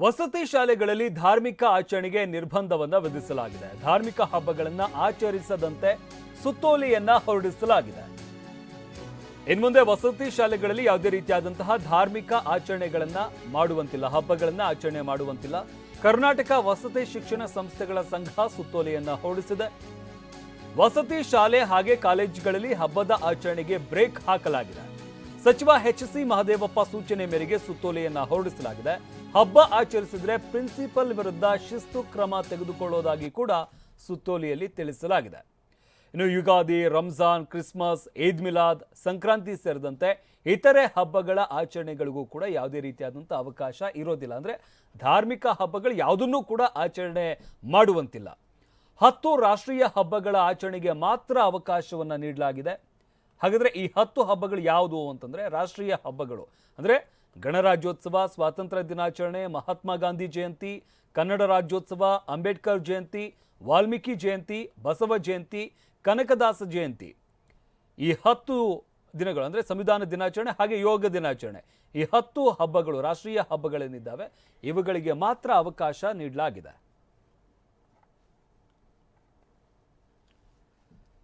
ವಸತಿ ಶಾಲೆಗಳಲ್ಲಿ ಧಾರ್ಮಿಕ ಆಚರಣೆಗೆ ನಿರ್ಬಂಧವನ್ನು ವಿಧಿಸಲಾಗಿದೆ. ಧಾರ್ಮಿಕ ಹಬ್ಬಗಳನ್ನ ಆಚರಿಸದಂತೆ ಸುತ್ತೋಲೆಯನ್ನ ಹೊರಡಿಸಲಾಗಿದೆ. ಇನ್ಮುಂದೆ ವಸತಿ ಶಾಲೆಗಳಲ್ಲಿ ಯಾವುದೇ ರೀತಿಯಾದಂತಹ ಧಾರ್ಮಿಕ ಆಚರಣೆಗಳನ್ನ ಮಾಡುವಂತಿಲ್ಲ, ಹಬ್ಬಗಳನ್ನ ಆಚರಣೆ ಮಾಡುವಂತಿಲ್ಲ. ಕರ್ನಾಟಕ ವಸತಿ ಶಿಕ್ಷಣ ಸಂಸ್ಥೆಗಳ ಸಂಘ ಸುತ್ತೋಲೆಯನ್ನ ಹೊರಡಿಸಿದೆ. ವಸತಿ ಶಾಲೆ ಹಾಗೆ ಕಾಲೇಜುಗಳಲ್ಲಿ ಹಬ್ಬದ ಆಚರಣೆಗೆ ಬ್ರೇಕ್ ಹಾಕಲಾಗಿದೆ. ಸಚಿವ ಎಚ್ ಸಿ ಮಹದೇವಪ್ಪ ಸೂಚನೆ ಮೇರೆಗೆ ಸುತ್ತೋಲೆಯನ್ನ ಹೊರಡಿಸಲಾಗಿದೆ. ಹಬ್ಬ ಆಚರಿಸಿದ್ರೆ ಪ್ರಿನ್ಸಿಪಲ್ ವಿರುದ್ಧ ಶಿಸ್ತು ಕ್ರಮ ತೆಗೆದುಕೊಳ್ಳೋದಾಗಿ ಕೂಡ ಸುತ್ತೋಲೆಯಲ್ಲಿ ತಿಳಿಸಲಾಗಿದೆ. ಇನ್ನು ಯುಗಾದಿ, ರಂಜಾನ್, ಕ್ರಿಸ್ಮಸ್, ಈದ್ ಮಿಲಾದ್, ಸಂಕ್ರಾಂತಿ ಸೇರಿದಂತೆ ಇತರೆ ಹಬ್ಬಗಳ ಆಚರಣೆಗಳಿಗೂ ಕೂಡ ಯಾವುದೇ ರೀತಿಯಾದಂಥ ಅವಕಾಶ ಇರೋದಿಲ್ಲ. ಅಂದರೆ ಧಾರ್ಮಿಕ ಹಬ್ಬಗಳು ಯಾವುದನ್ನೂ ಕೂಡ ಆಚರಣೆ ಮಾಡುವಂತಿಲ್ಲ. ಹತ್ತು ರಾಷ್ಟ್ರೀಯ ಹಬ್ಬಗಳ ಆಚರಣೆಗೆ ಮಾತ್ರ ಅವಕಾಶವನ್ನು ನೀಡಲಾಗಿದೆ. ಹಾಗಾದ್ರೆ ಈ ಹತ್ತು ಹಬ್ಬಗಳು ಯಾವುದು ಅಂತಂದರೆ ರಾಷ್ಟ್ರೀಯ ಹಬ್ಬಗಳು. ಅಂದರೆ ಗಣರಾಜ್ಯೋತ್ಸವ, ಸ್ವಾತಂತ್ರ್ಯ ದಿನಾಚರಣೆ, ಮಹಾತ್ಮ ಗಾಂಧಿ ಜಯಂತಿ, ಕನ್ನಡ ರಾಜ್ಯೋತ್ಸವ, ಅಂಬೇಡ್ಕರ್ ಜಯಂತಿ, ವಾಲ್ಮೀಕಿ ಜಯಂತಿ, ಬಸವ ಜಯಂತಿ, ಕನಕದಾಸ ಜಯಂತಿ. ಈ ಹತ್ತು ದಿನಗಳು ಅಂದರೆ ಸಂವಿಧಾನ ದಿನಾಚರಣೆ ಹಾಗೆ ಯೋಗ ದಿನಾಚರಣೆ. ಈ ಹತ್ತು ಹಬ್ಬಗಳು ರಾಷ್ಟ್ರೀಯ ಹಬ್ಬಗಳೇನಿದ್ದಾವೆ, ಇವುಗಳಿಗೆ ಮಾತ್ರ ಅವಕಾಶ ನೀಡಲಾಗಿದೆ.